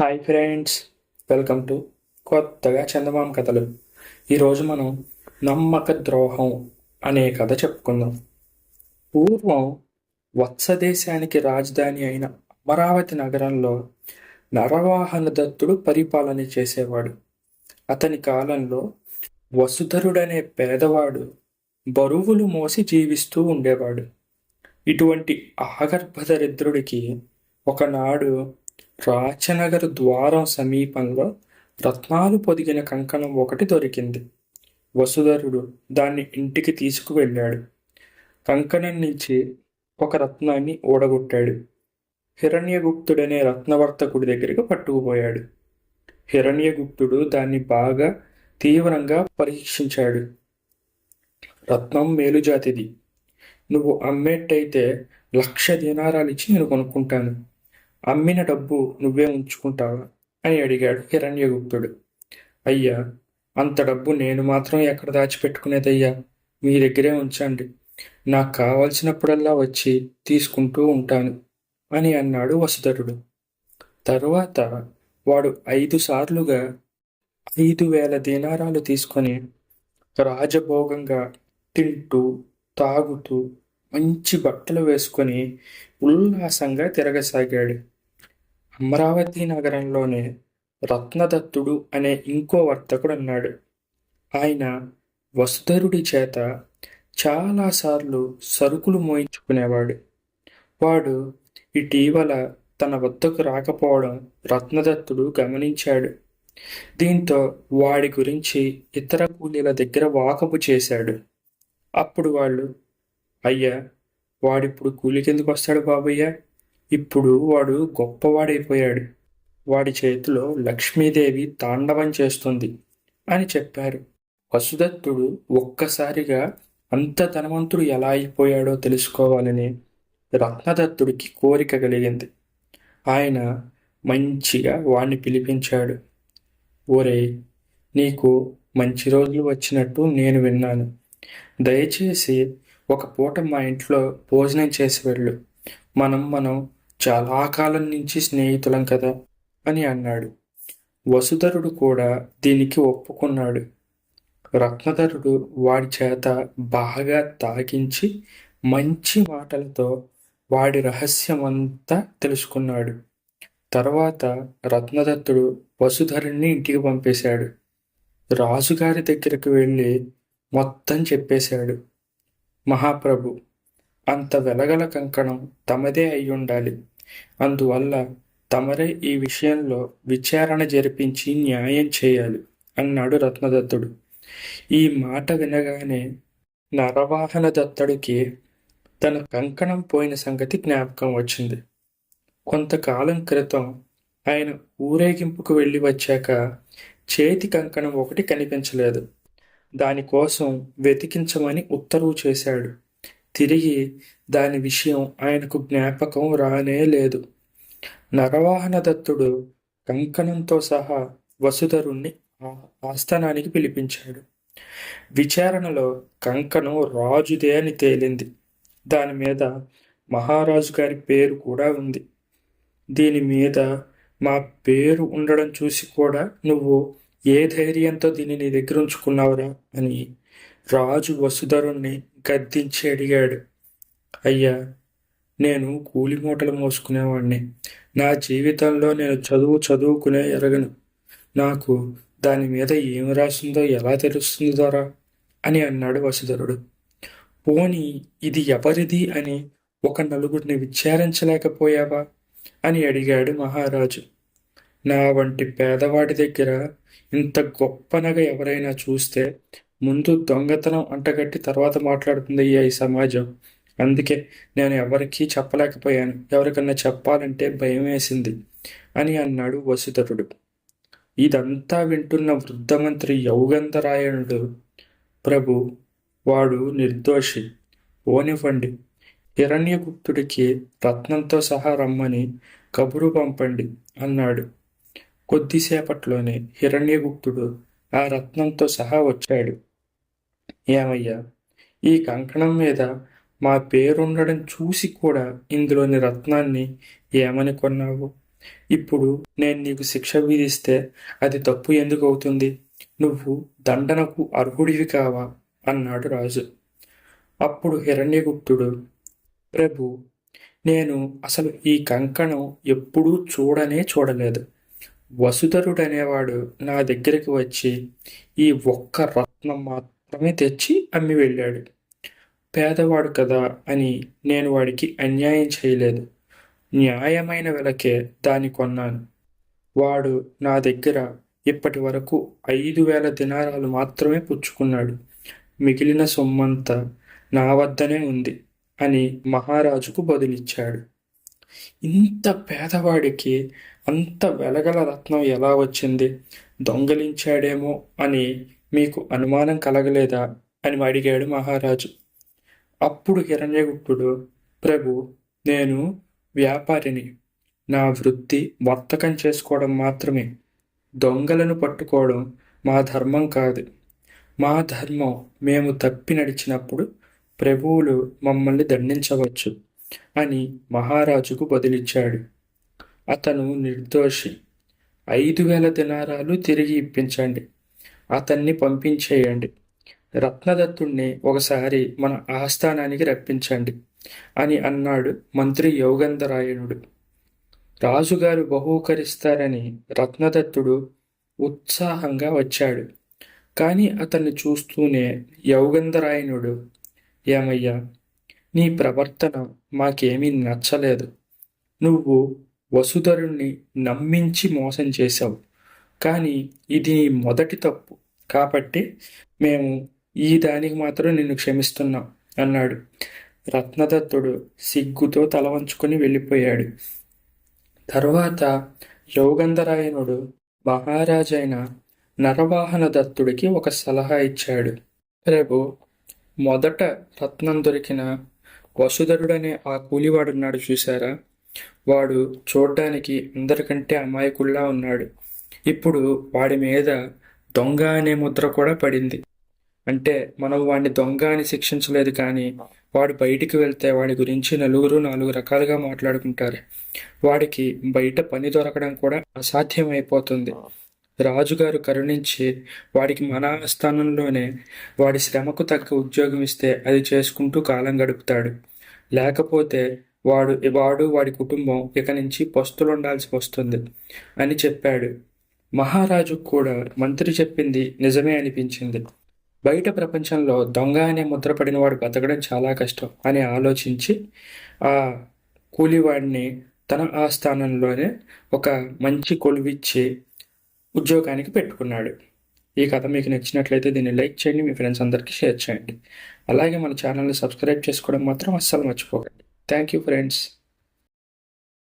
Hi friends welcome to కొత్తగా చందమామ కథలు. ఈరోజు మనం నమ్మక ద్రోహం అనే కథ చెప్పుకుందాం. పూర్వం వత్సదేశానికి రాజధాని అయిన అమరావతి నగరంలో నరవాహన దత్తుడు పరిపాలన చేసేవాడు. అతని కాలంలో వసుధరుడనే పేదవాడు బరువులు మోసి జీవిస్తూ ఉండేవాడు. ఇటువంటి ఆగర్భదరిద్రుడికి ఒకనాడు రాచనగర్ ద్వారం సమీపంలో రత్నాలు పొదిగిన కంకణం ఒకటి దొరికింది. వసుధరుడు దాన్ని ఇంటికి తీసుకువెళ్ళాడు. కంకణం నుంచి ఒక రత్నాన్ని ఊడగొట్టాడు. హిరణ్యగుప్తుడనే రత్నవర్తకుడి దగ్గరికి పట్టుకుపోయాడు. హిరణ్యగుప్తుడు దాన్ని బాగా తీవ్రంగా పరీక్షించాడు. రత్నం మేలుజాతిది నువ్వు అమ్మేట్టయితే లక్ష దినారాలు ఇచ్చి నేను కొనుక్కుంటాను. అమ్మిన డబ్బు నువ్వే ఉంచుకుంటావా? అని అడిగాడు హిరణ్యగుప్తుడు. అయ్యా అంత డబ్బు నేను మాత్రం ఎక్కడ దాచిపెట్టుకునేదయ్యా? మీ దగ్గరే ఉంచండి. నాకు కావలసినప్పుడల్లా వచ్చి తీసుకుంటూ ఉంటాను అని అన్నాడు వసుధరుడు. తరువాత వాడు ఐదు సార్లుగా ఐదు వేల దీనారాలు తీసుకొని రాజభోగంగా తింటూ తాగుతూ మంచి బట్టలు వేసుకొని ఉల్లాసంగా తిరగసాగాడు. అమరావతి నగరంలోనే రత్నదత్తుడు అనే ఇంకో వర్తకుడు అన్నాడు ఆయన వసుధరుడి చేత చాలాసార్లు సరుకులు మోయించుకునేవాడు. వాడు ఇటీవల తన వద్దకు రాకపోవడం రత్నదత్తుడు గమనించాడు. దీంతో వాడి గురించి ఇతర కూలీల దగ్గర వాకపు చేశాడు. అప్పుడు వాళ్ళు అయ్యా వాడిప్పుడు కూలికెందుకు వస్తాడు బాబయ్య? ఇప్పుడు వాడు గొప్పవాడైపోయాడు. వాడి చేతిలో లక్ష్మీదేవి తాండవం చేస్తుంది అని చెప్పారు. వసుదత్తుడు ఒక్కసారిగా అంత ధనవంతుడు ఎలా అయిపోయాడో తెలుసుకోవాలని రత్నదత్తుడికి కోరిక కలిగింది. ఆయన మంచిగా వాణ్ణి పిలిపించాడు. ఓరే నీకు మంచి రోజులు వచ్చినట్టు నేను విన్నాను. దయచేసి ఒక పూట మా ఇంట్లో భోజనం చేసి వెళ్ళు. మనం మనం చాలా కాలం నుంచి స్నేహితులం కదా? అని అన్నాడు. వసుధరుడు కూడా దీనికి ఒప్పుకున్నాడు. రత్నధరుడు వాడి చేత బాగా తాగించి మంచి మాటలతో వాడి రహస్యమంతా తెలుసుకున్నాడు. తర్వాత రత్నదత్తుడు వసుధరుణ్ణి ఇంటికి పంపేశాడు. రాజుగారి దగ్గరకు వెళ్ళి మొత్తం చెప్పేశాడు. మహాప్రభు అంత వెలగల కంకణం తమదే అయ్యుండాలి. అందువల్ల తమరే ఈ విషయంలో విచారణ జరిపించి న్యాయం చేయాలి అన్నాడు రత్నదత్తుడు. ఈ మాట వినగానే నరవాహన దత్తుడికి తన కంకణం పోయిన సంగతి జ్ఞాపకం వచ్చింది. కొంతకాలం క్రితం ఆయన ఊరేగింపుకు వెళ్ళి వచ్చాక చేతి కంకణం ఒకటి కనిపించలేదు. దానికోసం వెతికించమని ఉత్తర్వు చేశాడు. తిరిగి దాని విషయం ఆయనకు జ్ఞాపకం రానే లేదు. నరవాహన దత్తుడు కంకణంతో సహా వసుధరుణ్ణి ఆస్థానానికి పిలిపించాడు. విచారణలో కంకణం రాజుదే అని తేలింది. దాని మీద మహారాజు గారి పేరు కూడా ఉంది. దీని మీద మా పేరు ఉండడం చూసి కూడా నువ్వు ఏ ధైర్యంతో దీన్ని నీ దగ్గర ఉంచుకున్నావురా అని రాజు వసుధరుణ్ణి గద్దించి అడిగాడు. అయ్యా నేను కూలి మూటలు మోసుకునేవాడిని నా జీవితంలో నేను చదువు చదువుకునే ఎరగను. నాకు దాని మీద ఏమి రాసిందో ఎలా తెలుస్తుంది ద్వారా? అని అన్నాడు వసుధరుడు. పోని ఇది ఎవరిది అని ఒక నలుగురిని విచారించలేకపోయావా? అని అడిగాడు మహారాజు. నా వంటి పేదవాడి దగ్గర ఇంత గొప్ప నగ ఎవరైనా చూస్తే ముందు దొంగతనం అంటగట్టి తర్వాత మాట్లాడుతుంది ఈ సమాజం. అందుకే నేను ఎవరికీ చెప్పలేకపోయాను. ఎవరికన్నా చెప్పాలంటే భయం వేసింది అని అన్నాడు వసుధరుడు. ఇదంతా వింటున్న వృద్ధమంత్రి యౌగంధరాయణుడు ప్రభు వాడు నిర్దోషి. ఓనివ్వండి హిరణ్యగుప్తుడికి రత్నంతో సహా రమ్మని కబురు పంపండి అన్నాడు. కొద్దిసేపట్లోనే హిరణ్యగుప్తుడు ఆ రత్నంతో సహా వచ్చాడు. ఏమయ్యా? ఈ కంకణం మీద మా పేరుండడం చూసి కూడా ఇందులోని రత్నాన్ని ఏమని కొన్నావు? ఇప్పుడు నేను నీకు శిక్ష విధిస్తే అది తప్పు ఎందుకు అవుతుంది? నువ్వు దండనకు అర్హుడివి కావా? అన్నాడు రాజు. అప్పుడు హిరణ్యగుప్తుడు ప్రభు నేను అసలు ఈ కంకణం ఎప్పుడూ చూడనే చూడలేదు. వసుధరుడనేవాడు నా దగ్గరికి వచ్చి ఈ ఒక్క రత్నం మాత్రం మాత్రమే తెచ్చి అమ్మి వెళ్ళాడు. పేదవాడు కదా అని నేను వాడికి అన్యాయం చేయలేదు. న్యాయమైన వెలకే దాన్ని కొన్నాను. వాడు నా దగ్గర ఇప్పటి వరకు ఐదు వేల దినారాలు మాత్రమే పుచ్చుకున్నాడు. మిగిలిన సొమ్మంతా నా వద్దనే ఉంది అని మహారాజుకు బదులిచ్చాడు. ఇంత పేదవాడికి అంత వెలగల రత్నం ఎలా వచ్చింది? దొంగలించాడేమో అని మీకు అనుమానం కలగలేదా అని అడిగాడు మహారాజు. అప్పుడు హిరణ్యగుప్తుడు ప్రభు నేను వ్యాపారిని. నా వృత్తి వర్తకం చేసుకోవడం మాత్రమే. దొంగలను పట్టుకోవడం మా ధర్మం కాదు. మా ధర్మం మేము తప్పి నడిచినప్పుడు ప్రభువులు మమ్మల్ని దండించవచ్చు అని మహారాజుకు బదిలిచ్చాడు. అతను నిర్దోషి. ఐదు వేల దినారాలు తిరిగి ఇప్పించండి. అతన్ని పంపించేయండి. రత్నదత్తుణ్ణి ఒకసారి మన ఆస్థానానికి రప్పించండి అని అన్నాడు మంత్రి యోగంధరాయణుడు రాజుగారు బహూకరిస్తారని రత్నదత్తుడు ఉత్సాహంగా వచ్చాడు. కానీ అతన్ని చూస్తూనే యోగంధరాయణుడు ఏమయ్యా నీ ప్రవర్తన మాకేమీ నచ్చలేదు. నువ్వు వసుధరుణ్ణి నమ్మించి మోసం చేశావు. కానీ ఇది నీ మొదటి తప్పు. కాబట్టి మేము ఈ దానికి మాత్రం నిన్ను క్షమిస్తున్నాం అన్నాడు. రత్నదత్తుడు సిగ్గుతో తలవంచుకొని వెళ్ళిపోయాడు. తర్వాత యోగంధరాయణుడు మహారాజైన నరవాహన దత్తుడికి ఒక సలహా ఇచ్చాడు. ప్రభు మొదట రత్నం దొరికిన వసుధరుడనే ఆ కూలివాడున్నాడు చూసారా వాడు చూడ్డానికి అందరికంటే అమాయకుల్లా ఉన్నాడు. ఇప్పుడు వాడి మీద దొంగ అనే ముద్ర కూడా పడింది. అంటే మనం వాడిని దొంగ అని శిక్షించలేదు కానీ వాడు బయటికి వెళ్తే వాడి గురించి నలుగురు నాలుగు రకాలుగా మాట్లాడుకుంటారు. వాడికి బయట పని దొరకడం కూడా అసాధ్యమైపోతుంది. రాజుగారు కరుణించి వాడికి మన ఆస్థానంలోనే వాడి శ్రమకు తగ్గ ఉద్యోగం ఇస్తే అది చేసుకుంటూ కాలం గడుపుతాడు. లేకపోతే వాడు వాడు వాడి కుటుంబం ఇక నుంచి పస్తులు ఉండాల్సి వస్తుంది అని చెప్పాడు. మహారాజు కూడా మంత్రి చెప్పింది నిజమే అనిపించింది. బయట ప్రపంచంలో దొంగ అనే ముద్రపడిన వాడు బతకడం చాలా కష్టం అని ఆలోచించి ఆ కూలివాడిని తన ఆస్థానంలోనే ఒక మంచి కొలువిచ్చి ఉద్యోగానికి పెట్టుకున్నాడు. ఈ కథ మీకు నచ్చినట్లయితే దీన్ని లైక్ చేయండి మీ ఫ్రెండ్స్ అందరికీ షేర్ చేయండి. అలాగే మన ఛానల్ని సబ్స్క్రైబ్ చేసుకోవడం మాత్రం అస్సలు మర్చిపోకండి. Thank you friends.